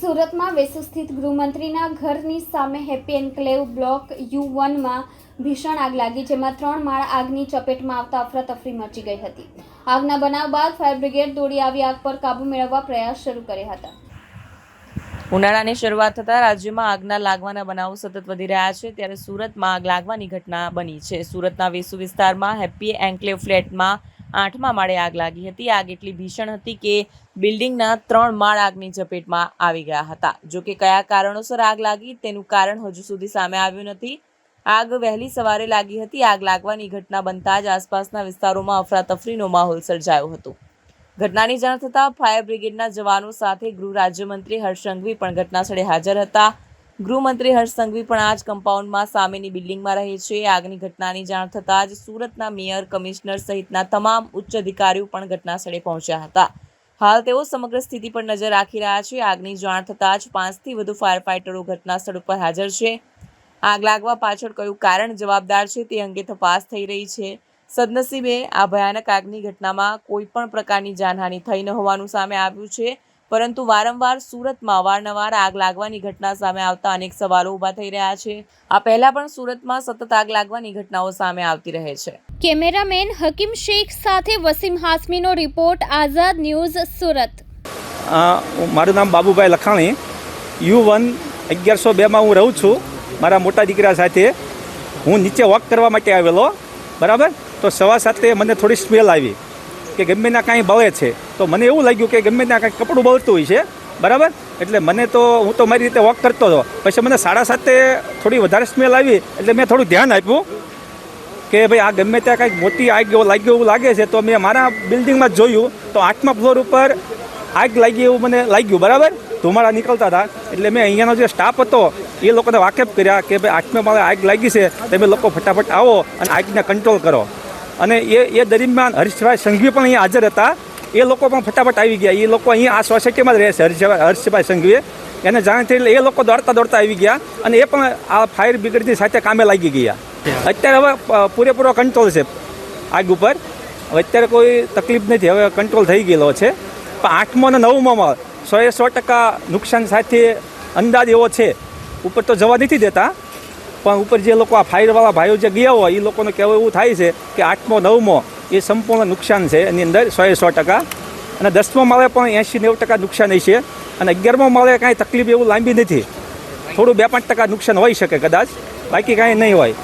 સુરતમાં વેસુ સ્થિત ગૃહમંત્રીના ઘરની સામે હેપી એન્કલેવ બ્લોક યુ વનમાં ભીષણ આગ લાગી, જેમાં ત્રણ માળ આગની ચપેટમાં આવતા અફરાતફરી મચી ગઈ હતી. આગના બનાવ બાદ ફાયર બ્રિગેડ દોડી આવી આગ પર કાબુ મેળવવા પ્રયાસ શરૂ કર્યા હતા. ઉનાળાની શરૂઆત થતાં રાજ્યમાં આગના લાગવાના બનાવો સતત વધી રહ્યા છે, ત્યારે સુરતમાં આગ લાગવાની ઘટના બની છે. સુરતના વેસુ વિસ્તારમાં હેપી એન્કલેવ ફ્લેટમાં આઠમા માળે આગ લાગી હતી. આગ એટલી ભીષણ હતી કે બિલ્ડિંગના ત્રણ માળ આગની ઝપેટમાં આવી ગયા હતા. જો કે કયા કારણોસર આગ લાગી તેનું કારણ હજુ સુધી સામે આવ્યું નથી. આગ વહેલી સવારે લાગી હતી. આગ લાગવાની ઘટના બનતા જ આસપાસના વિસ્તારોમાં અફરાતફરીનો માહોલ સર્જાયો હતો. ઘટનાની જાણ થતાં ફાયર બ્રિગેડના જવાનો સાથે ગૃહ રાજ્યમંત્રી હર્ષ સંઘવી પણ ઘટનાસ્થળે હાજર હતા. ગૃહમંત્રી હર્ષ સંઘવી પણ આ જ કમ્પાઉન્ડમાં સામેની બિલ્ડિંગમાં રહે છે. આગની ઘટનાની જાણ થતાં જ સુરતના મેયર, કમિશનર સહિતના તમામ ઉચ્ચ અધિકારીઓ પણ ઘટનાસ્થળે પહોંચ્યા હતા. હાલ તેઓ સમગ્ર સ્થિતિ પર નજર રાખી રહ્યા છે. આગની જાણ થતાં જ પાંચથી વધુ ફાયર ફાઇટરો ઘટનાસ્થળ ઉપર હાજર છે. આગ લાગવા પાછળ કયું કારણ જવાબદાર છે તે અંગે તપાસ થઈ રહી છે. સદનસીબે આ ભયાનક આગની ઘટનામાં કોઈ પણ પ્રકારની જાનહાનિ થઈ ન હોવાનું સામે આવ્યું છે. પરંતુ વારંવાર સુરતમાં વારંવાર આગ લાગવાની ઘટના સામે આવતા અનેક સવાલો ઊભા થઈ રહ્યા છે. આ પહેલા પણ સુરતમાં સતત આગ લાગવાની ઘટનાઓ સામે આવતી રહે છે. કેમેરામેન હકીમ શેખ સાથે વસીમ હાસમીનો રિપોર્ટ આઝાદ ન્યૂઝ સુરત. અ, મારું નામ બાબુભાઈ લખાણી. યુ વન અગિયારસો બેમાં હું રહું છું. મારા મોટા દીકરા સાથે હું નીચે વોક કરવા માટે આવેલો. બરાબર? તો સવા સાથે મને થોડી સ્મેલ આવી. કે ગમે ત્યાં કાંઈ બળે છે, તો મને એવું લાગ્યું કે ગમે ત્યાં કાંઈ કપડું બળતું હોય છે, બરાબર? એટલે મને તો, હું તો મારી રીતે વોક કરતો હતો. પછી મને સાડા સાતે થોડી વધારે સ્મેલ આવી, એટલે મેં થોડું ધ્યાન આપ્યું કે ભાઈ, આ ગમે ત્યાં કાંઈક મોટી આગ લાગ્યો એવું લાગે છે, તો મેં મારા બિલ્ડિંગમાં જોયું, તો આઠમા ફ્લોર ઉપર આગ લાગી એવું મને લાગ્યું, બરાબર? ધુમાડા નીકળતા હતા, એટલે મેં અહીંયાનો જે સ્ટાફ હતો, એ લોકોને વાકેફ કર્યા કે ભાઈ, આઠમે માળે આગ લાગી છે, તમે લોકો ફટાફટ આવો અને આગને કંટ્રોલ કરો. અને એ એ દરમિયાન હરીશભાઈ સંઘવી પણ અહીંયા હાજર હતા. એ લોકો પણ ફટાફટ આવી ગયા. એ લોકો અહીંયા આ સોસાયટીમાં જ રહે છે હર્ષભાઈ હર્ષભાઈ સંઘવીએ. એને જાણ થઈ એ લોકો દોડતા દોડતા આવી ગયા અને એ પણ આ ફાયર બ્રિગેડની સાથે કામે લાગી ગયા. અત્યારે હવે પૂરેપૂરો કંટ્રોલ છે આગ ઉપર. અત્યારે કોઈ તકલીફ નથી. હવે કંટ્રોલ થઈ ગયેલો છે. પણ આઠમો અને નવમો સો એ સો ટકા નુકસાન સાથે અંદાજ એવો છે. ઉપર તો જવા નથી દેતા. પણ ઉપર જે લોકો આ ફાયરવાળા ભાઈઓ જે ગયા હોય એ લોકોને કહેવું એવું થાય છે કે આઠમો, નવમો, એ સંપૂર્ણ નુકસાન છે. એની અંદર સોએ સો ટકા. અને દસમો માળે પણ એંશી, નેવું ટકા નુકસાન છે અને અગિયારમો માળે કાંઈ તકલીફ એવું લાંબી નથી. થોડું બે પાંચ ટકા નુકસાન હોઈ શકે કદાચ. બાકી કાંઈ નહીં હોય.